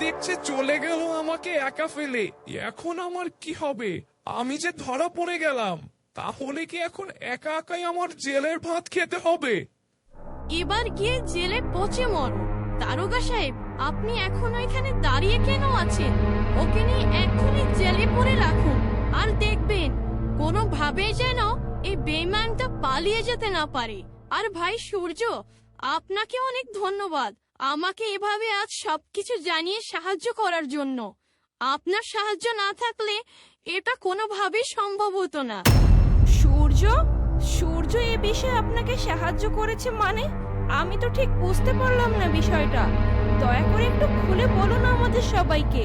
দেখছে চলে গেল আমাকে একা ফেলে। এখন আমার কি হবে? আমি যে ধরা পড়ে গেলাম, তাহলে কি এখন একা একাই আমার জেলের ভাত খেতে হবে? এবার গিয়ে জেলে পচে মরো। দারোগা সাহেব, আপনি এখনও এখানে দাঁড়িয়ে কেন আছেন? ওকে নিয়ে এক্ষুনি জেলে পড়ে রাখুন, আর দেখবেন কোনোভাবে যেন এই বেইমানটা পালিয়ে যেতে না পারে। আর ভাই সূর্য, আপনাকে অনেক ধন্যবাদ। আমাকে এভাবে আজ সবকিছু জানিয়ে সাহায্য করার জন্য। আপনার সাহায্য না থাকলে এটা কোনোভাবেই সম্ভব হতো না। সূর্য? সূর্য এ বিষয়ে আপনাকে সাহায্য করেছে মানে? আমি তো ঠিক বুঝতে পারলাম না বিষয়টা। দয়া করে একটু খুলে বলুন আমাদের সবাইকে।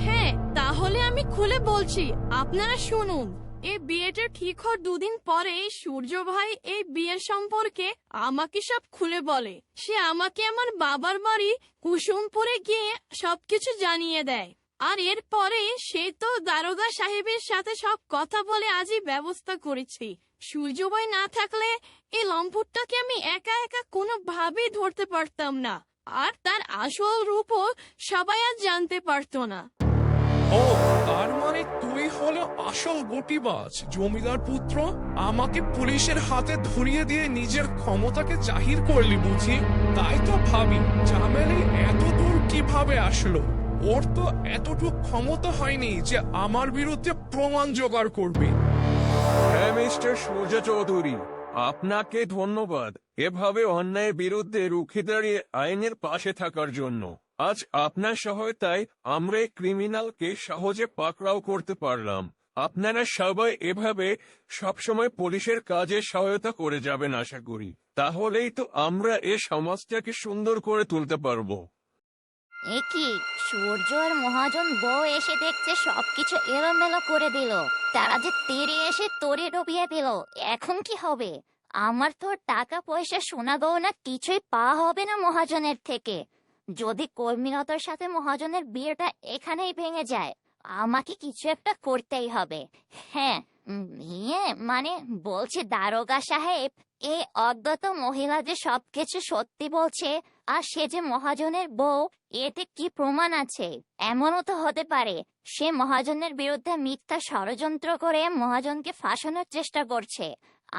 হ্যাঁ তাহলে আমি খুলে বলছি, আপনারা শুনুন। এই বিয়েটা ঠিক হওয়ার দুদিন পরে সূর্য ভাই এই বিয়ের সম্পর্কে আমাকে সব খুলে বলে। সে আমাকে আমার বাবার বাড়ি, কুসুমপুরে গিয়ে সবকিছু জানিয়ে দেয়। আর এরপরে সে তো দারোগা সাহেবের সাথে সব কথা বলে আজই ব্যবস্থা করেছি। সূর্য ভাই না থাকলে এই লম্পটটাকে আমি একা একা কোনোভাবেই ধরতে পারতাম না। আর তার আসল রূপও সবাই আর জানতে পারতো না। ও, তার মানে তুই হলো আসল গটিবাজ জমিদার পুত্র? আমাকে পুলিশের হাতে ধরিয়ে দিয়ে নিজের ক্ষমতাকে জাহির করলি বুঝি? তাই তো ভাবি, ঝামেলি এত দূর কীভাবে আসলো? ওর তো এতটুকু ক্ষমতা হয়নি যে আমার বিরুদ্ধে প্রমাণ জোগাড় করবে। মিস্টার চৌধুরী, আপনাকে ধন্যবাদ এভাবে অন্যায়ের বিরুদ্ধে রুখে দাঁড়িয়ে আইনের পাশে থাকার জন্য। আজ আপনার সহায়তায় আমরা ক্রিমিনালকে সহজে পাকড়াও করতে পারলাম। আপনারা সবাই এভাবে সবসময় পুলিশের কাজে সহায়তা করে যাবেন আশা করি। তাহলেই তো আমরা এ সমাজটাকে সুন্দর করে তুলতে পারব। এ কি, সূর্য আর মহাজন বউ এসে দেখছে সবকিছু এলোমেলো করে দিল। তারা যে তেরে এসে তরে ডুবিয়ে দিল, এখন কি হবে? আমার তো টাকা পয়সা সোনা গহনা কিছুই পাওয়া হবে না মহাজনের থেকে। যদি কর্মীরতার সাথে মহাজনের বিয়েটা এখানেই ভেঙে যায়, আমাকে কিছু একটা করতেই হবে। হ্যাঁ ইয়ে মানে বলছি দারোগা সাহেব, এই অজ্ঞাত মহিলা যে সবকিছু সত্যি বলছে আর সে যে মহাজনের বউ, এতে কি প্রমাণ আছে? এমনও তো হতে পারে, সে মহাজনের বিরুদ্ধে মিথ্যা ষড়যন্ত্র করে মহাজনকে ফাঁসানোর চেষ্টা করছে।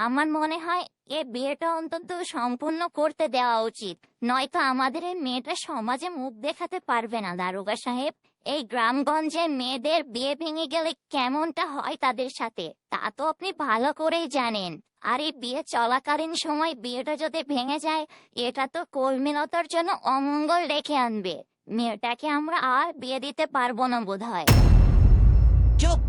আমার মনে হয় এ বিয়েটা অন্তত সম্পূর্ণ করতে দেওয়া উচিত। নয়তো আমাদের এই মেয়েটা সমাজে মুখ দেখাতে পারবে না, দারোগা সাহেব। এই গ্রামগঞ্জে মেয়েদের বিয়ে ভেঙে গেলে কেমনটা হয় তাদের সাথে? তা তো আপনি ভালো করেই জানেন। আর এই বিয়ে চলাকালীন সময় বিয়েটা যদি ভেঙে যায়, এটা তো কর্মীলতার জন্য অমঙ্গল ডেকে আনবে। মেয়েটাকে আমরা আর বিয়ে দিতে পারব না বোধ হয় চুপ!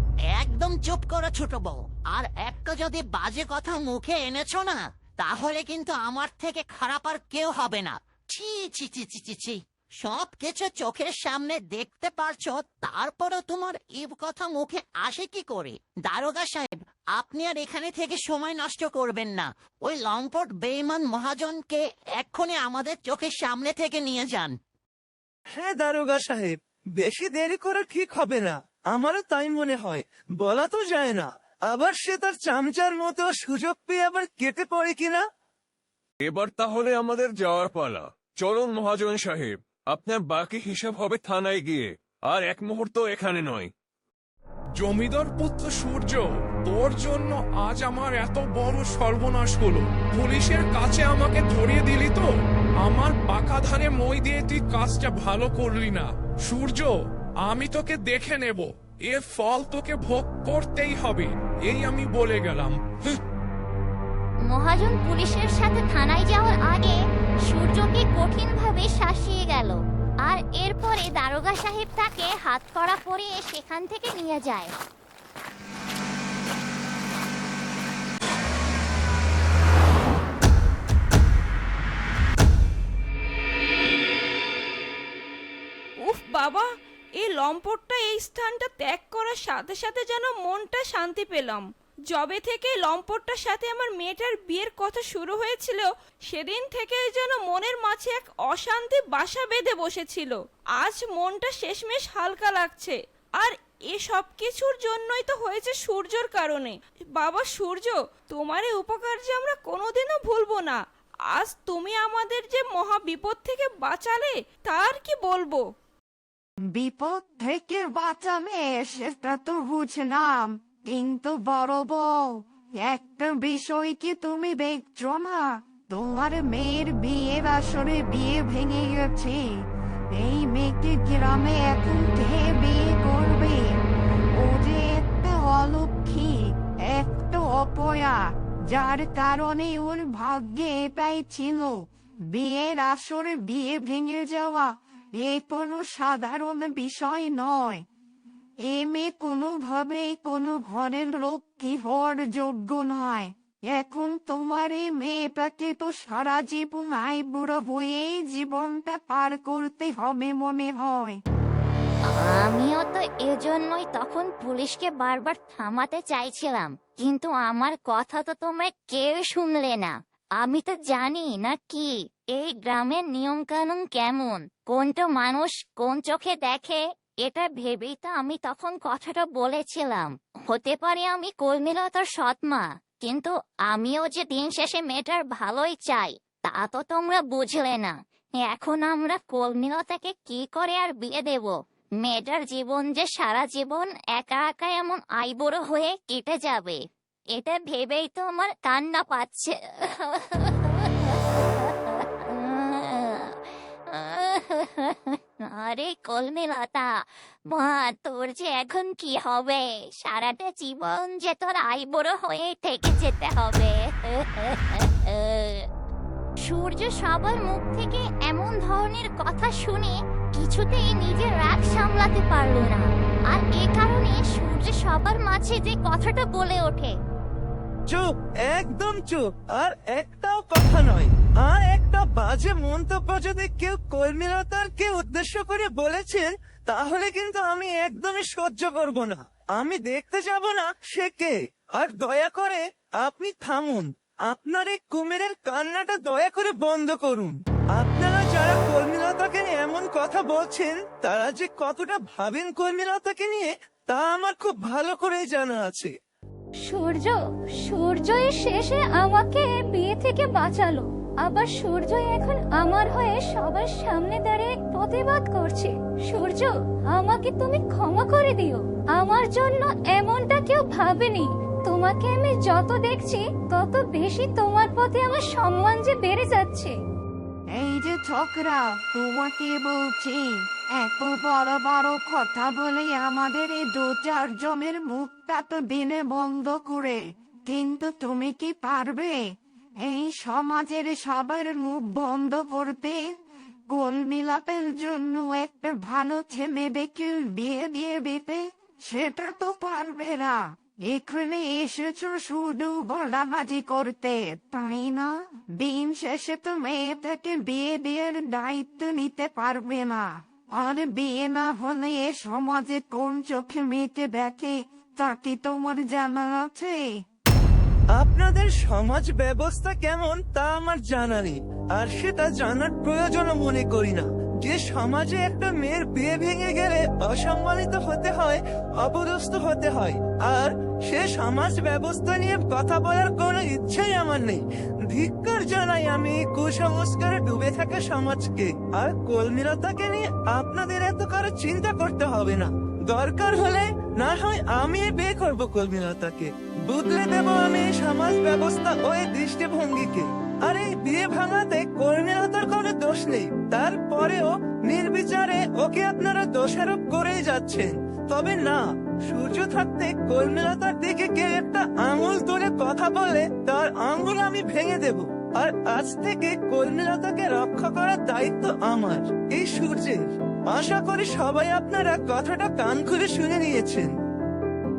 একদম চুপ করো ছোট বউ। আর একটা যদি বাজে কথা মুখে এনেছো না, তাহলে কিন্তু আমার থেকে খারাপ আর কেউ হবে না। ছি ছি ছি ছি ছি। সব কিছু চোখের সামনে দেখতে পারছ তারপরও তোমার এই কথা মুখে আসে কি করে? দারোগা সাহেব আপনি আর এখানে থেকে সময় নষ্ট করবেন না। ওই লম্পট বেইমান মহাজনকে এক্ষুনি আমাদের চোখের সামনে থেকে নিয়ে যান। হ্যাঁ দারোগা সাহেব বেশি দেরি করা ঠিক হবে না। আমারও তাই মনে হয় বলা তো যায় না। আবার সে তার চামচার মতো সুযোগ পেয়ে আবার কেটে পড়ে কিনা? এবার তাহলে আমাদের যাওয়ার পালা। চলুন মহাজন সাহেব আপনার বাকি হিসাব হবে থানায় গিয়ে আর এক মুহূর্ত এখানে নয়। জমিদার পুত্র সূর্য তোর জন্য আজ আমার এত বড় সর্বনাশ হলো। পুলিশের কাছে আমাকে ধরিয়ে দিলি তো? আমার পাকা ধানে মই দিয়ে তুই কাজটা ভালো করলি না। সূর্য আমি তোকে দেখে নেব। এর ফল তোকে ভোগ করতেই হবে এই আমি বলে গেলাম। মহাজন পুলিশের সাথে থানায় যাওয়ার আগে সূর্যকে কঠিনভাবে শাসিয়ে গেল, আর এরপরে দারোগা সাহেব তাকে হাত করা পরিয়ে সেখান থেকে নিয়ে যায়। উফ বাবা, এই লম্পটটা এই স্থানটা ত্যাগ করার সাথে সাথে যেন মনটা শান্তি পেলাম। যবে থেকে লম্পটটার সাথে আমার মেয়েটার বিয়ের কথা শুরু হয়েছিল, সেদিন থেকে যেন মনের মাঝে এক অশান্তি বাসা বেঁধে বসেছিল। আজ মনটা শেষমেশ হালকা লাগছে। আর এ সব কিছুর জন্যই তো হয়েছে সূর্যর কারণে। বাবা, সূর্য, তোমার এই উপকার যে আমরা কোনোদিনও ভুলবো না। আজ তুমি আমাদের যে মহা বিপদ থেকে বাঁচালে, তার কি বলব? বিপদ থেকে বাঁচাবে সেটা তো বুঝলাম। কিন্তু বড় বউ, একটা বিষয় কি তুমি দেখছ না তোমার মেয়ের বিয়ের আসরে বিয়ে ভেঙে গেছে। এই মেয়েকে গ্রামে এখন কে বিয়ে করবে? ও যে একটা অলক্ষী একটা অপয়া, যার কারণে ওর ভাগ্যে এটাই ছিল। বিয়ের আসরে বিয়ে ভেঙে যাওয়া, এ কোনো সাধারণ বিষয় নয়। এ মেয়ে কোনোভাবেই কোনো ঘরের লক্ষ্মী হওয়ার যোগ্য নয়। এখন তোমার এই মেয়েটাকে তো সারা জীবন আই বুড়ো হয়েই জীবনটা পার করতে হবে মনে হয়। আমিও তো এজন্যই তখন পুলিশকে বারবার থামাতে চাইছিলাম, কিন্তু আমার কথা তো তোমরা কেউ শুনলে না। আমি তো জানি না কি, এই গ্রামের নিয়ম কানুন কেমন, কোনটা মানুষ কোন চোখে দেখে এটা ভেবেই তো আমি তখন কথাটা বলেছিলাম। হতে পারে আমি কর্মীলতার সৎমা কিন্তু আমিও যে দিন শেষে মেয়েটার ভালোই চাই, তা তো তোমরা বুঝলে না। এখন আমরা কর্মীলতাকে কি করে আর বিয়ে দেব? মেয়েটার জীবন যে সারা জীবন একা একা এমন আইবুড়ো হয়ে কেটে যাবে, এটা ভেবেই তো আমার কান্না পাচ্ছে। আরে কলমিলতা। মা, তোর যে এখন কি হবে? সারাটা জীবন যে তোর আইবুড়ো হয়ে থেকে যেতে হবে। সূর্য সবার মুখ থেকে এমন ধরনের কথা শুনে কিছুতেই নিজের রাগ সামলাতে পারল না। আর এ কারণে সূর্য সবার মাঝে যে কথাটা বলে ওঠে চুপ, একদম চুপ। আর একটাও কথা নয়। আর একটা বাজে মন্তব্য যদি কেউ কর্মীরতারকে উদ্দেশ্য করে বলেছেন, তাহলে কিন্তু আমি একদমই সহ্য করব না। আমি দেখতে যাব না সে কে। আর দয়া করে আপনি থামুন। আপনার এই কুমিরের কান্নাটা দয়া করে বন্ধ করুন। আপনারা যারা কর্মীলতাকে এমন কথা বলছেন, তারা যে কতটা ভাবেন কর্মীলতাকে নিয়ে, তা আমার খুব ভালো করেই জানা আছে। সূর্য সূর্য এর শেষে আমাকে বিয়ে থেকে বাঁচালো। আবার সূর্য এখন আমার হয়ে সবার সামনে দাঁড়িয়ে প্রতিবাদ করছে। সূর্য, আমাকে তুমি ক্ষমা করে দিও। আমার জন্য এমনটা কেউ ভাবেনি। তোমাকে আমি যত দেখছি, তত বেশি তোমার প্রতি আমার সম্মান যে বেড়ে যাচ্ছে। এই যে ছোকরা তোমাকে বলছি এত বড় বড় কথা বলে আমাদের এই দু চার জনের মুখটা তো দিনে বন্ধ করে কিন্তু তুমি কি পারবে এই সমাজের সবার মুখ বন্ধ করতে গোল মিলাপের জন্য একটা ভালো ছেলে দেখে বিয়ে দিয়ে দিতে সেটা তো পারবে না এখানে এসেছ শুধু গলাবাজি করতে তাই না দিন শেষে তো মেয়েটাকে বিয়ে বিয়ের দায়িত্ব নিতে পারবে না আর বিয়ে না হলে এ সমাজে কোন চোখে মেয়েকে দেখে তা কি তোমার জানা আছে আপনাদের সমাজ ব্যবস্থা কেমন, তা আমার জানা নেই, আর সেটা জানার প্রয়োজনও মনে করি না। যে সমাজে একটা মেয়ের বিয়ে ভেঙে গেলে অসম্মানিত হতে হয়, অপদস্থ হতে হয়, আর সে সমাজ ব্যবস্থা নিয়ে কথা বলার কোনো ইচ্ছেই আমার নেই। ধিক্কার জানাই আমি কুসংস্কারে ডুবে থাকা সমাজকে। আর কলমিরতাকে নিয়ে আপনাদের এত কারও চিন্তা করতে হবে না। দরকার হলে না হয় আমি বিয়ে করব কলমিলতাকে। বদলে দেব আমি সমাজ ব্যবস্থা ও দৃষ্টিভঙ্গিকে। আর বিয়ে ভাঙাতে কর্মীলতার কোনো দোষ নেই। তারপরেও নির্বিচারে ওকে আপনারা দোষারোপ করেই যাচ্ছেন। তবে না সূর্য থাকতে কর্মীলতার দিকে কেউ একটা আঙুল তুলে কথা বলে, তার আঙুল আমি ভেঙে দেব। আর আজ থেকে কর্মীলতাকে রক্ষা করার দায়িত্ব আমার, এই সূর্যের। আশা করি সবাই আপনারা কথাটা কান খুলে শুনে নিয়েছেন।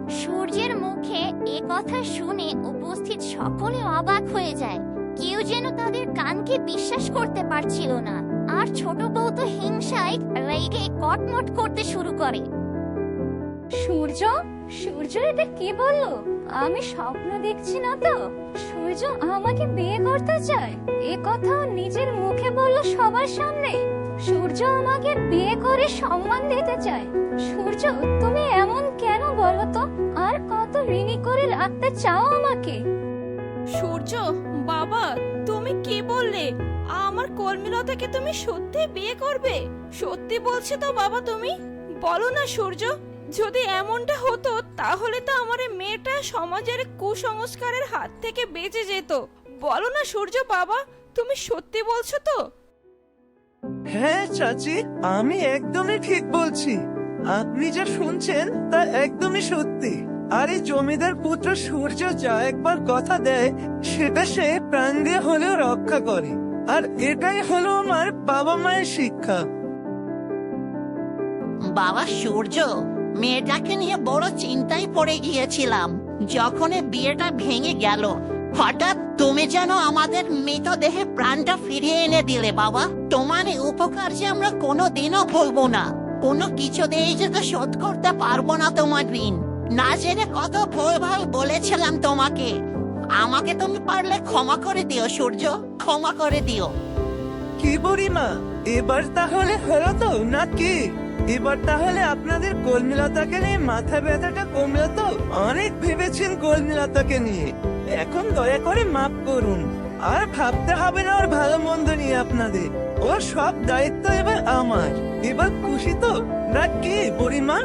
সূর্যের মুখে এ কথা শুনে উপস্থিত সকলে অবাক হয়ে যায়। কেউ যেন তাদের কানকে বিশ্বাস করতে পারছিল না। আর ছোট বউ তো হিংসায় রেগে কটমট করতে শুরু করে। সূর্য? সূর্য এটা কি বলল? আমি স্বপ্ন দেখছি না তো। সূর্য আমাকে বিয়ে করতে চায়। এ কথা নিজের মুখে বলল সবার সামনে। সূর্য আমাকে বিয়ে করে সম্মান দিতে চায়। সূর্য, তুমি এমন কেন বলো তো? আর কত ঋণী করে রাখতে চাও আমাকে? সূর্য, বাবা, তুমি কি বললে? আমার কর্মীলতাকে তুমি সত্যি বিয়ে করবে? সত্যি বলছো তো বাবা তুমি? বলো না সূর্য। যদি এমনটা হতো তাহলে তো আমার এই মেয়েটা সমাজের কুসংস্কারের হাত থেকে বেঁচে যেত। বলো না সূর্য বাবা তুমি সত্যি বলছো তো? হ্যাঁ চাচি আমি একদমই ঠিক বলছি। আপনি যা শুনছেন তা একদমই সত্যি। আর এই জমিদার পুত্র সূর্য যা একবার কথা দেয় সেটা সে প্রাণ দিয়ে হলেও রক্ষা করে। আর এটাই হলো আমার বাবা মায়ের শিক্ষা। বাবা সূর্য মেয়েটাকে নিয়ে বড় চিন্তায় পড়ে গিয়েছিলাম। যখন বিয়েটা ভেঙে গেল, হঠাৎ তুমি যেন আমাদের মৃতদেহে প্রাণটা ফিরিয়ে এনে দিলে বাবা। তোমার উপকার যে আমরা কোনো দিনও ভুলবো না। কোনো কিছু দিয়ে যে তো শোধ করতে পারব না তোমার ঋণ। না জেনে কত ভুল ভালো বলেছিলাম তোমাকে। আমাকে তুমি পারলে ক্ষমা করে দিও, সূর্য। ক্ষমা করে দিও। কি বুড়িমা, এবার তাহলে হলো তো, নাকি? এবার তাহলে আপনাদের কর্মীলতাকে নিয়ে মাথা ব্যথাটা কমলো তো? অনেক ভেবেছেন কর্মীলতাকে নিয়ে। এখন দয়া করে মাফ করুন। আর ভাবতে হবে না ওর ভালো মন্দ নিয়ে আপনাদের। ওর সব দায়িত্ব এবার আমার। এবার খুশি তো? নাকি বুড়িমা?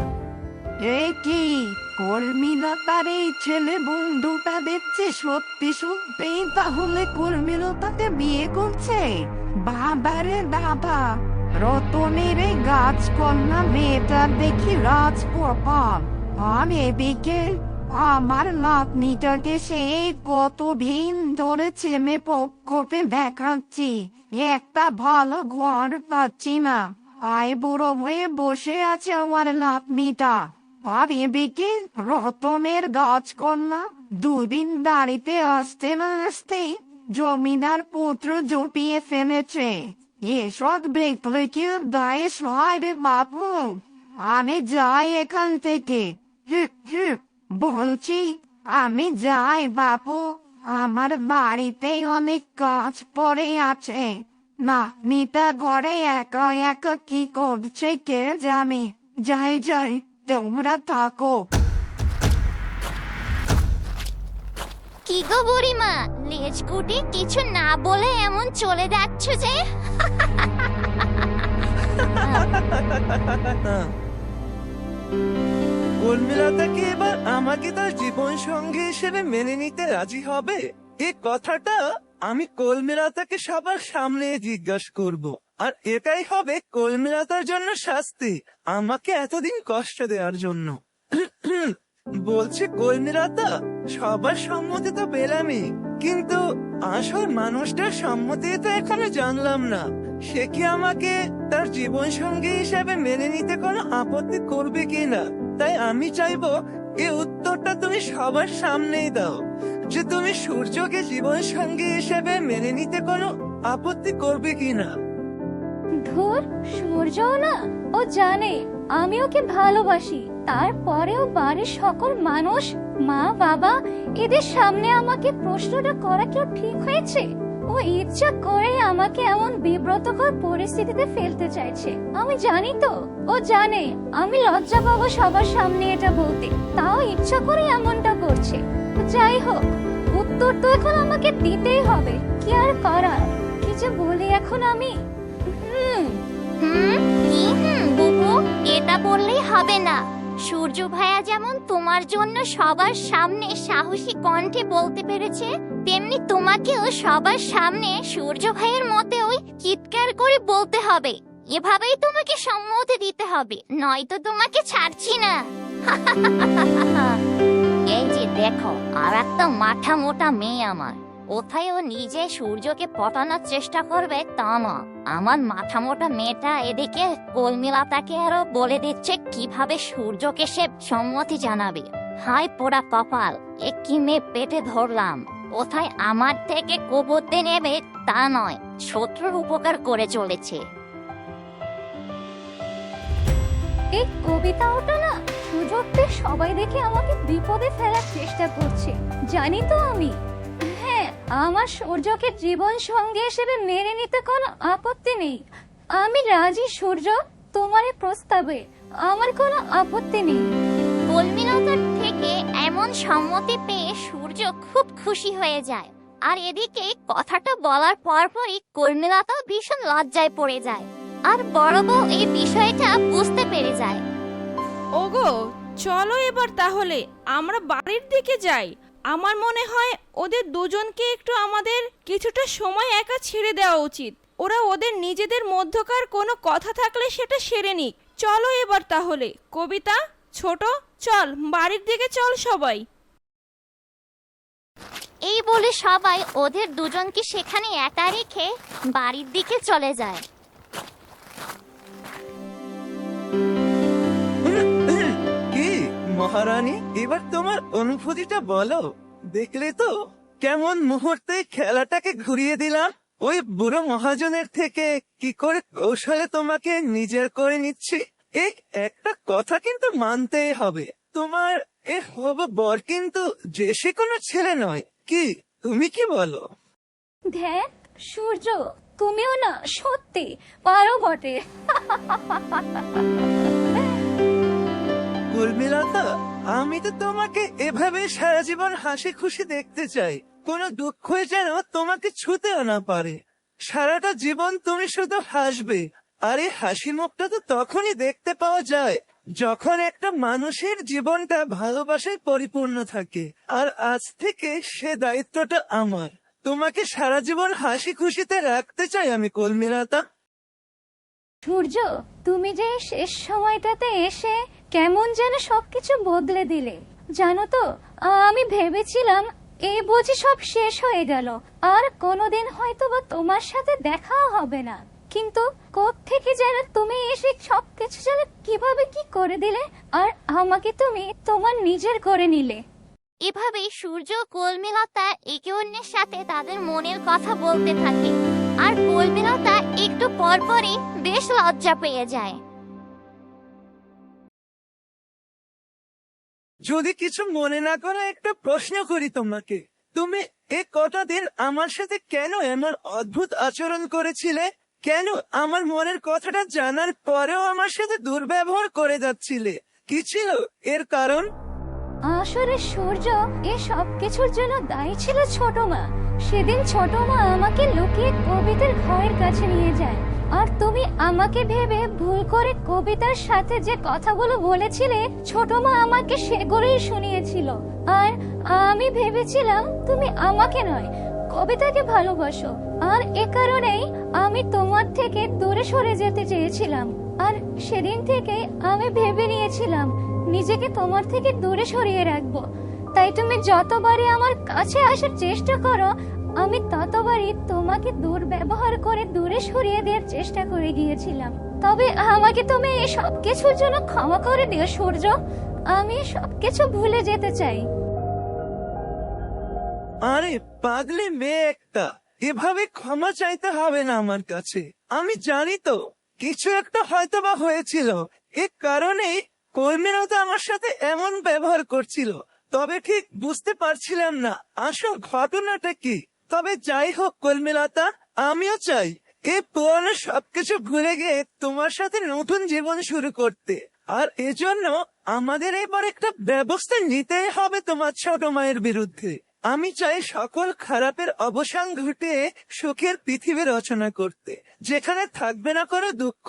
এ কি কর্মীলতার এই ছেলে বন্ধুটা দেখছে? সত্যি সত্যি তাহলে কর্মীলতাকে বিয়ে করছে? বাবারে দাদা রতনের এই গাছকন্যা মেয়েটা দেখি রাজপ্রপাল আর এদিকে আমার নাতনিটাকে সেই কত ভিন ধরে চেমে পক্ষতে দেখাচ্ছি একটা ভালো ঘর পাচ্ছি না আয় বুড়ো হয়ে বসে আছে আমার নাতনিটা আর এদিকে রতনের গাছকন্যা দুদিন দাঁড়িতে আসতে না আসতে। জমিদার পুত্র জুটিয়ে ফেলেছে। এসব দেখলে দায়ে সহায় বাবু আমি যাই এখান থেকে বলছি আমি যাই বাবু আমার বাড়িতে অনেক কাজ পড়ে আছে না নিতা ঘরে একা একা কি করছে কে জানে যাই যাই তোমরা থাকো কি গো বুড়িমা? লেজ গুটি কিছু না বলে এমন চলে যাচ্ছ যে? উর্মিলতা কি এবার আমাকে তার জীবন সঙ্গী হিসেবে মেনে নিতে রাজি হবে? এই কথাটা আমি কলমিলতাকে সবার সামনে জিজ্ঞাসা করব। আর এটাই হবে কলমিলতার জন্য শাস্তি, আমাকে এতদিন কষ্ট দেওয়ার জন্য। বলছে কলমিলতা সবার সম্মতি তো পেলামই। কিন্তু আসল মানুষটার সম্মতি তো এখানে জানলাম না। সে কি আমাকে তার জীবন সঙ্গী হিসেবে মেনে নিতে কোনো আপত্তি করবে কিনা? তাই আমি চাইব এই উত্তরটা তুমি সবার সামনেই দাও। যে তুমি সূর্যকে জীবন সঙ্গী হিসেবে মেনে নিতে কোনো আপত্তি করবে কিনা? ধুর, সূর্যও না। ও জানে, আমি ওকে ভালোবাসি। তারপরেও বাড়ির সকল মানুষ, মা, বাবা, এদের সামনে আমাকে প্রশ্নটা করা কেউ ঠিক হয়েছে? ও ইচ্ছা করে আমাকে এমন বিব্রতকর পরিস্থিতিতে ফেলতে চাইছে। আমি জানি তো, ও জানে, আমি লজ্জা পাবো সবার সামনে এটা বলতে। তাও ইচ্ছা করে এমনটা করছে। যাই হোক, উত্তর তো এখন আমাকে দিতেই হবে। কি আর করার? কি যে বলি এখন আমি? হুম হুম বুবু বললেই হবে না। সূর্য ভাইয়া যেমন তোমার জন্য সবার সামনে সাহসী কণ্ঠে বলতে পেরেছে, তেমনি তোমাকেও সবার সামনে সূর্য ভাইয়ের মতে ওই চিৎকার করে বলতে হবে। এভাবেই তোমাকে সম্মতি দিতে হবে, নয়তো তোমাকে ছাড়ছি না। এই যে দেখো আর একটা মাথা মোটা মেয়ে আমার। কোথায় ও নিজে সূর্যকে পটানোর চেষ্টা করবে তা না। আমার মাথা মোটা মেয়েটা এদিকে কলমিলাতাকে আরও বলে দিচ্ছে, কীভাবে সূর্যকে সে সম্মতি জানাবে। হাই পোড়া কপাল, এ কি মেয়ে পেটে ধরলাম। কোথায় আমার থেকে কবুতে নেবে তা নয়, শত্রুর উপকার করে চলেছে। এই কবিতা ওটা না সুযোগ সবাই দেখে আমাকে বিপদে ফেলার চেষ্টা করছে, জানি তো আমি। আমার সূর্যকে জীবন সঙ্গী হিসেবে মেনে নিতে কোনো আপত্তি নেই। আমি রাজি সূর্য তোমার প্রস্তাবে। আমার কোনো আপত্তি নেই। কলমিলতার থেকে এমন সম্মতি পেয়ে সূর্য খুব খুশি হয়ে যায়। আর এদিকে কথাটা বলার পরপরই কর্মীলতা ভীষণ লজ্জায় পড়ে যায়। আর বড় বউ এই বিষয়টা বুঝতে পেরে যায়। ওগো চলো এবার তাহলে আমরা বাড়ির দিকে যাই। আমার মনে হয় ওদের দুজনকে একটু আমাদের কিছুটা সময় একা ছেড়ে দেওয়া উচিত। ওরা ওদের নিজেদের মধ্যকার কোনো কথা থাকলে সেটা সেরে নিক। চলো এবার তাহলে। কবিতা, ছোট, চল, বাড়ির দিকে চল সবাই। এই বলে সবাই ওদের দুজনকে সেখানে একা রেখে বাড়ির দিকে চলে যায়। মহারানী, এবার তোমার অনুভূতিটা বলো। দেখলে তো কেমন মুহূর্তে খেলাটাকে ঘুরিয়ে দিলাম। ওই বুড়ো মহাজনের থেকে কি করে কৌশলে তোমাকে নিজের করে নিচ্ছি? এই একটা কথা কিন্তু মানতেই হবে। তোমার এ হব বর কিন্তু যে সে কোনো ছেলে নয়। কি, তুমি কি বলো? দেখ সূর্য, তুমিও না সত্যি, পারো বটে। উর্মিলতা আমি তো তোমাকে এভাবে সারা জীবন হাসি খুশি দেখতে চাই। কোনো দুঃখই যেন তোমাকে ছুতেও না পারে। সারাটা জীবন তুমি শুধু হাসবে, আর এই হাসি মুখটা তো তখনই দেখতে পাওয়া যায়, যখন একটা মানুষের জীবনটা ভালোবাসায় পরিপূর্ণ থাকে। আর আজ থেকে সে দায়িত্বটা আমার। তোমাকে সারা জীবন হাসি খুশিতে রাখতে চাই আমি, কলমিলতা। সূর্য, তুমি যে শেষ সময়টাতে এসে কেমন যেন সবকিছু বদলে দিলে। জানো তো, আমি ভেবেছিলাম এই বুঝি সব শেষ হয়ে গেল, আর কোনোদিন হয়তো বা তোমার সাথে দেখাও হবে না। কিন্তু থেকে যেন তুমি এসে সবকিছু যেন কীভাবে কি করে দিলে, আর আমাকে তুমি তোমার নিজের করে নিলে। এভাবেই সূর্য কলমিলতা একে অন্যের সাথে তাদের মনের কথা বলতে থাকে, আর কলমিলতা একটু পরপরই বেশ লজ্জা পেয়ে যায়। যদি কিছু মনে না করে, একটা প্রশ্ন করি তোমাকে। তুমি এ কটা দিন আমার সাথে কেন এমন অদ্ভুত আচরণ করেছিলে? কেন আমার মনের কথাটা জানার পরেও আমার সাথে দুর্ব্যবহার করে যাচ্ছিলে? কি ছিল এর কারণ? আসলে সূর্য এ সব কিছুর জন্য দায়ী ছিল ছোট মা। সেদিন ছোট মা আমাকে লুকিয়ে কবিতার ঘরের কাছে নিয়ে যায়। আর তুমি আমাকে ভেবে ভুল করে কবিতার সাথে যে কথাগুলো বলেছিলে, ছোট মা আমাকে সেগুলোই শুনিয়েছিল। আর আমি ভেবেছিলাম তুমি আমাকে নয়, কবিতাকে ভালোবাসো। আর এ কারণেই আমি তোমার থেকে দূরে সরে যেতে চেয়েছিলাম। আর সেদিন থেকে আমি ভেবে নিয়েছিলাম, নিজেকে তোমার থেকে দূরে সরিয়ে রাখব। তাই তুমি যতবারই আমার কাছে আসার চেষ্টা করো, আমি ততবারই তোমাকে দুর্ব্যবহার করে দূরে সরিয়ে দেওয়ার চেষ্টা করে গিয়েছিলাম। তবে আমাকে তুমি এই সব কিছুর জন্য ক্ষমা করে দিও, সূর্য। আমি সবকিছু ভুলে যেতে চাই। আরে, পাগলে মেয়ে একটা। এভাবে ক্ষমা চাইতে হবে না আমার কাছে। আমি জানি তো, কিছু একটা হয়তো বা হয়েছিল। এ কারণেই কর্মীরা তো আমার সাথে এমন ব্যবহার করছিল। তবে ঠিক বুঝতে পারছিলাম না। আসল ঘটনাটা কি? তবে যাই হোক কর্মীলতা আমিও চাই এই পুরনো সবকিছু ভুলে গিয়ে তোমার সাথে নতুন জীবন শুরু করতে। আর এজন্য আমাদের এবার একটা ব্যবস্থা নিতেই হবে তোমার ছোট মায়ের বিরুদ্ধে। আমি চাই সকল খারাপের অবসান ঘটিয়ে সুখের পৃথিবী রচনা করতে, যেখানে থাকবে না কোনো দুঃখ।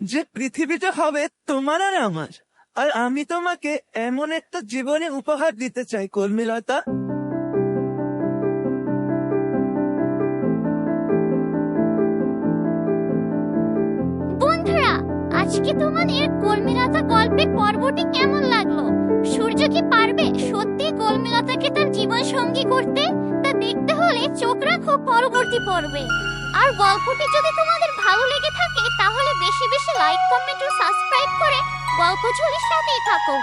যে পৃথিবীটা হবে তোমার আর আমার। আর আমি তোমাকে এমন একটা জীবনে উপহার দিতে চাই, কর্মীলতা। আজকে তোমাদের কলমিলতা গল্পের পর্বটি কেমন লাগল? সূর্য কি পারবে সত্যি কলমিলতাকে তার জীবন সঙ্গী করতে? তা দেখতে হলে চোখ রাখো, পরবর্তী পর্বে। আর গল্পটি যদি তোমাদের ভালো লেগে থাকে, তাহলে বেশি বেশি লাইক কমেন্ট ও সাবস্ক্রাইব করে গল্প ঝুলির সাথেই থাকো